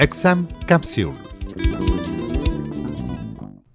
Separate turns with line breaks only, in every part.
Exam capsule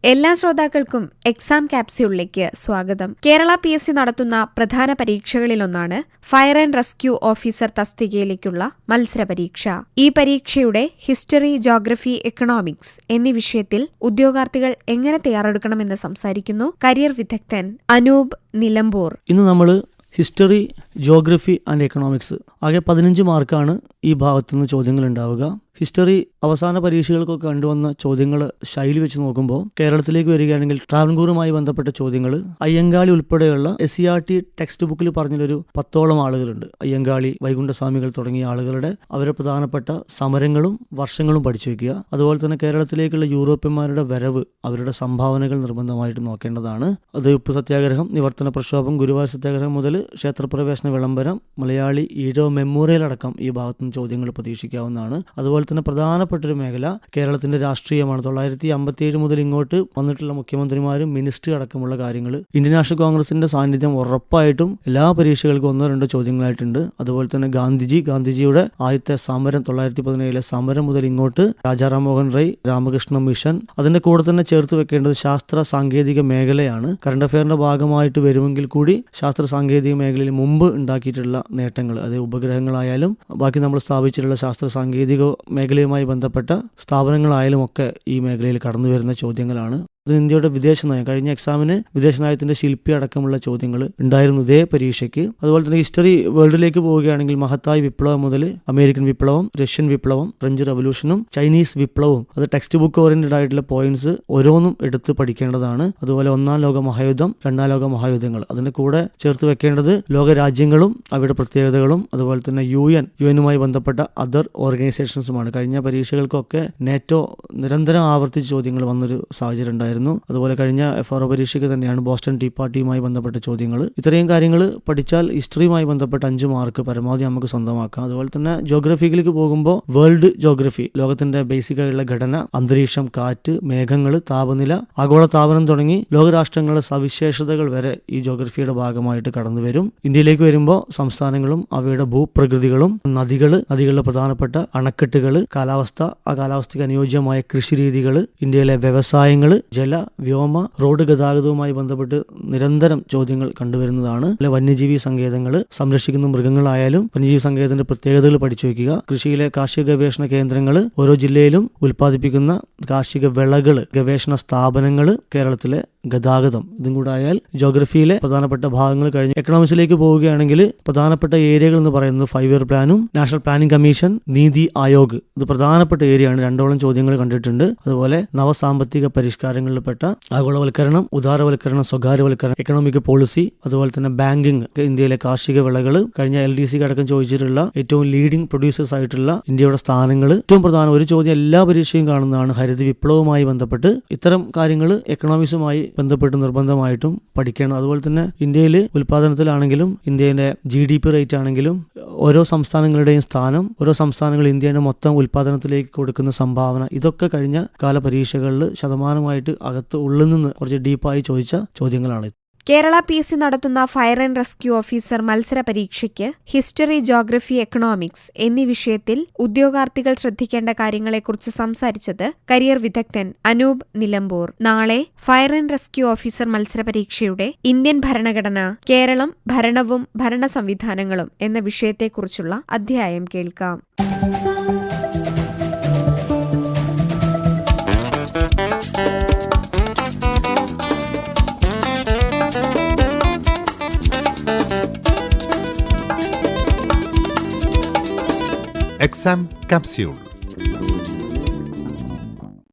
എല്ലാ ശ്രോതാക്കൾക്കും exam ക്യാപ്സ്യൂളിലേക്ക് സ്വാഗതം. കേരള പി എസ് സി നടത്തുന്ന പ്രധാന പരീക്ഷകളിലൊന്നാണ് ഫയർ ആൻഡ് റെസ്ക്യൂ ഓഫീസർ തസ്തികയിലേക്കുള്ള മത്സര പരീക്ഷ. ഈ പരീക്ഷയുടെ ഹിസ്റ്ററി ജോഗ്രഫി എക്കണോമിക്സ് എന്നീ വിഷയത്തിൽ ഉദ്യോഗാർത്ഥികൾ എങ്ങനെ തയ്യാറെടുക്കണമെന്ന് സംസാരിക്കുന്നു കരിയർ വിദഗ്ധൻ അനൂപ് നിലമ്പൂർ.
ഇന്ന് നമ്മൾ ഹിസ്റ്ററി ജോഗ്രഫി ആൻഡ് എക്കണോമിക്സ് ആകെ പതിനഞ്ച് മാർക്കാണ് ഈ ഭാഗത്തു നിന്ന് ചോദ്യങ്ങൾ ഉണ്ടാവുക ഹിസ്റ്ററി അവസാന പരീക്ഷകൾക്കൊക്കെ കണ്ടുവന്ന ചോദ്യങ്ങൾ ശൈലി വെച്ച് നോക്കുമ്പോൾ കേരളത്തിലേക്ക് വരികയാണെങ്കിൽ ട്രാവൻകൂറുമായി ബന്ധപ്പെട്ട ചോദ്യങ്ങൾ അയ്യങ്കാളി ഉൾപ്പെടെയുള്ള S C R T text ബുക്കിൽ പറഞ്ഞൊരു പത്തോളം ആളുകളുണ്ട്. അയ്യങ്കാളി വൈകുണ്ഠസ്വാമികൾ തുടങ്ങിയ ആളുകളുടെ അവരുടെ പ്രധാനപ്പെട്ട സമരങ്ങളും വർഷങ്ങളും പഠിച്ചു വയ്ക്കുക അതുപോലെ തന്നെ കേരളത്തിലേക്കുള്ള യൂറോപ്യന്മാരുടെ വരവ് അവരുടെ സംഭാവനകൾ നിർബന്ധമായിട്ട് നോക്കേണ്ടതാണ്. അത് ഉപ്പ് സത്യാഗ്രഹം നിവർത്തന പ്രക്ഷോഭം ഗുരുവായൂർ സത്യാഗ്രഹം മുതൽ ക്ഷേത്രപ്രവേശന വിളംബരം മലയാളി ഈഴോ മെമ്മോറിയൽ അടക്കം ഈ ഭാഗത്തുനിന്ന് ചോദ്യങ്ങൾ പ്രതീക്ഷിക്കാവുന്നതാണ്. അതുപോലെ തന്നെ പ്രധാനപ്പെട്ടൊരു മേഖല കേരളത്തിന്റെ രാഷ്ട്രീയമാണ്. തൊള്ളായിരത്തി അമ്പത്തിയേഴ് മുതൽ ഇങ്ങോട്ട് വന്നിട്ടുള്ള മുഖ്യമന്ത്രിമാരും മിനിസ്റ്റർ അടക്കമുള്ള കാര്യങ്ങൾ ഇന്ത്യൻ നാഷണൽ കോൺഗ്രസിന്റെ സാന്നിധ്യം ഉറപ്പായിട്ടും എല്ലാ പരീക്ഷകൾക്കും ഒന്നോ രണ്ടോ ചോദ്യങ്ങളായിട്ടുണ്ട്. അതുപോലെ തന്നെ ഗാന്ധിജി ഗാന്ധിജിയുടെ ആദ്യത്തെ സമരം തൊള്ളായിരത്തി പതിനേഴിലെ സമരം മുതൽ ഇങ്ങോട്ട് രാജാറാം മോഹൻ റൈ രാമകൃഷ്ണ മിഷൻ അതിന്റെ കൂടെ തന്നെ ചേർത്ത് വെക്കേണ്ടത് ശാസ്ത്ര സാങ്കേതിക മേഖലയാണ്. കറണ്ട് അഫെയറിന്റെ ഭാഗമായിട്ട് വരുമെങ്കിൽ കൂടി ശാസ്ത്ര സാങ്കേതിക മേഖലയിൽ മുമ്പ് ഉണ്ടാക്കിയിട്ടുള്ള നേട്ടങ്ങൾ അത് ഉപഗ്രഹങ്ങളായാലും ബാക്കി നമ്മൾ സ്ഥാപിച്ചിട്ടുള്ള ശാസ്ത്ര സാങ്കേതിക മേഖലയുമായി ബന്ധപ്പെട്ട സ്ഥാപനങ്ങളായാലും ഒക്കെ ഈ മേഖലയിൽ കടന്നു വരുന്ന ചോദ്യങ്ങളാണ്. ഇന്ത്യയുടെ വിദേശ നയം. കഴിഞ്ഞ എക്സാമിന് വിദേശ നയത്തിന്റെ ശില്പി അടക്കമുള്ള ചോദ്യങ്ങൾ ഉണ്ടായിരുന്നു ഇതേ പരീക്ഷയ്ക്ക്. അതുപോലെ തന്നെ ഹിസ്റ്ററി വേൾഡിലേക്ക് പോവുകയാണെങ്കിൽ മഹത്തായ വിപ്ലവം മുതൽ അമേരിക്കൻ വിപ്ലവം റഷ്യൻ വിപ്ലവം ഫ്രഞ്ച് റവല്യൂഷനും ചൈനീസ് വിപ്ലവവും അത് ടെക്സ്റ്റ് ബുക്ക് ഓറിയന്റഡ് ആയിട്ടുള്ള പോയിന്റ്സ് ഓരോന്നും എടുത്ത് പഠിക്കേണ്ടതാണ്. അതുപോലെ ഒന്നാം ലോക മഹായുദ്ധം രണ്ടാം ലോക മഹായുദ്ധങ്ങൾ അതിന്റെ കൂടെ ചേർത്ത് വെക്കേണ്ടത് ലോക രാജ്യങ്ങളും അവയുടെ പ്രത്യേകതകളും അതുപോലെ തന്നെ യു എൻ യു എനുമായി ബന്ധപ്പെട്ട അതർ ഓർഗനൈസേഷൻസുമാണ് കഴിഞ്ഞ പരീക്ഷകൾക്കൊക്കെ നേറ്റോ നിരന്തരം ആവർത്തിച്ച് ചോദ്യങ്ങൾ വന്നൊരു സാഹചര്യം ഉണ്ടായിരുന്നു. അതുപോലെ കഴിഞ്ഞ എഫ് ആർ ഒ പരീക്ഷയ്ക്ക് തന്നെയാണ് ബോസ്റ്റൺ ടീ പാർട്ടിയുമായി ബന്ധപ്പെട്ട ചോദ്യങ്ങൾ ഇത്രയും കാര്യങ്ങൾ പഠിച്ചാൽ ഹിസ്റ്ററിയുമായി ബന്ധപ്പെട്ട അഞ്ച് മാർക്ക് പരമാവധി നമുക്ക് സ്വന്തമാക്കാം. അതുപോലെ തന്നെ ജോഗ്രഫിയിലേക്ക് പോകുമ്പോൾ വേൾഡ് ജോഗ്രഫി ലോകത്തിന്റെ ബേസിക് ഘടന അന്തരീക്ഷം കാറ്റ് മേഘങ്ങൾ താപനില ആഗോള താപനം തുടങ്ങി ലോകരാഷ്ട്രങ്ങളുടെ സവിശേഷതകൾ വരെ ഈ ജോഗ്രഫിയുടെ ഭാഗമായിട്ട് കടന്നു വരും ഇന്ത്യയിലേക്ക് വരുമ്പോൾ സംസ്ഥാനങ്ങളും അവയുടെ ഭൂപ്രകൃതികളും നദികൾ നദികളുടെ പ്രധാനപ്പെട്ട അണക്കെട്ടുകൾ കാലാവസ്ഥ ആ കാലാവസ്ഥയ്ക്ക് അനുയോജ്യമായ കൃഷി രീതികൾ ഇന്ത്യയിലെ വ്യവസായങ്ങൾ ജല വ്യോമ റോഡ് ഗതാഗതവുമായി ബന്ധപ്പെട്ട് നിരന്തരം ചോദ്യങ്ങൾ കണ്ടുവരുന്നതാണ്. അല്ലെ വന്യജീവി സങ്കേതങ്ങൾ സംരക്ഷിക്കുന്ന മൃഗങ്ങളായാലും വന്യജീവി സങ്കേതത്തിന്റെ പ്രത്യേകതകൾ പഠിച്ചു വയ്ക്കുക. കൃഷിയിലെ കാർഷിക ഗവേഷണ കേന്ദ്രങ്ങൾ ഓരോ ജില്ലയിലും ഉൽപ്പാദിപ്പിക്കുന്ന കാർഷിക വിളകൾ ഗവേഷണ സ്ഥാപനങ്ങൾ കേരളത്തിലെ ഗതാഗതം. ഇതും കൂടെ ആയാൽ ജോഗ്രഫിയിലെ പ്രധാനപ്പെട്ട ഭാഗങ്ങൾ കഴിഞ്ഞ് എക്കണോമിക്സിലേക്ക് പോവുകയാണെങ്കിൽ പ്രധാനപ്പെട്ട ഏരിയകൾ എന്ന് പറയുന്നത് ഫൈവ് ഇയർ പ്ലാനും national planning commission NITI Aayog ഇത് പ്രധാനപ്പെട്ട ഏരിയയാണ് രണ്ടോളം ചോദ്യങ്ങൾ കണ്ടിട്ടുണ്ട്. അതുപോലെ നവസാമ്പത്തിക പരിഷ്കാരങ്ങളിൽപ്പെട്ട ആഗോളവൽക്കരണം ഉദാരവൽക്കരണം സ്വകാര്യവൽക്കരണം എക്കണോമിക് പോളിസി അതുപോലെ തന്നെ ബാങ്കിങ് ഇന്ത്യയിലെ കാർഷിക വിളകൾ കഴിഞ്ഞ എൽ ഡി സി അടക്കം ചോദിച്ചിട്ടുള്ള ഏറ്റവും ലീഡിംഗ് പ്രൊഡ്യൂസേഴ്സ് ആയിട്ടുള്ള ഇന്ത്യയുടെ സ്ഥാനങ്ങൾ ഏറ്റവും പ്രധാന ഒരു ചോദ്യം എല്ലാ പരീക്ഷയും കാണുന്നതാണ് ഹരിത വിപ്ലവവുമായി ബന്ധപ്പെട്ട് ഇത്തരം കാര്യങ്ങൾ എക്കണോമിക്സുമായി ബന്ധപ്പെട്ട് നിർബന്ധമായിട്ടും പഠിക്കണം. അതുപോലെ തന്നെ ഇന്ത്യയിൽ ഉൽപാദനത്തിലാണെങ്കിലും ഇന്ത്യയുടെ ജി ഡി പി റേറ്റ് ആണെങ്കിലും ഓരോ സംസ്ഥാനങ്ങളുടെയും സ്ഥാനം ഓരോ സംസ്ഥാനങ്ങൾ ഇന്ത്യയുടെ മൊത്തം ഉൽപാദനത്തിലേക്ക് കൊടുക്കുന്ന സംഭാവന ഇതൊക്കെ കഴിഞ്ഞ കാല പരീക്ഷകളിൽ ശതമാനമായിട്ട് അകത്ത് ഉള്ളിൽ നിന്ന് കുറച്ച് ഡീപ്പായി ചോദിച്ച ചോദ്യങ്ങളാണ്
കേരള പി എസ് സി നടത്തുന്ന ഫയർ ആൻഡ് റെസ്ക്യൂ ഓഫീസർ മത്സര പരീക്ഷയ്ക്ക് ഹിസ്റ്ററി ജോഗ്രഫി എക്കണോമിക്സ് എന്നീ വിഷയത്തിൽ ഉദ്യോഗാർത്ഥികൾ ശ്രദ്ധിക്കേണ്ട കാര്യങ്ങളെക്കുറിച്ച് സംസാരിച്ചത് കരിയർ വിദഗ്ധൻ അനൂപ് നിലമ്പൂർ. നാളെ ഫയർ ആൻഡ് റെസ്ക്യൂ ഓഫീസർ മത്സര പരീക്ഷയുടെ ഇന്ത്യൻ ഭരണഘടന കേരളം ഭരണവും ഭരണ സംവിധാനങ്ങളും എന്ന വിഷയത്തെക്കുറിച്ചുള്ള അധ്യായം കേൾക്കാം.
Exam capsule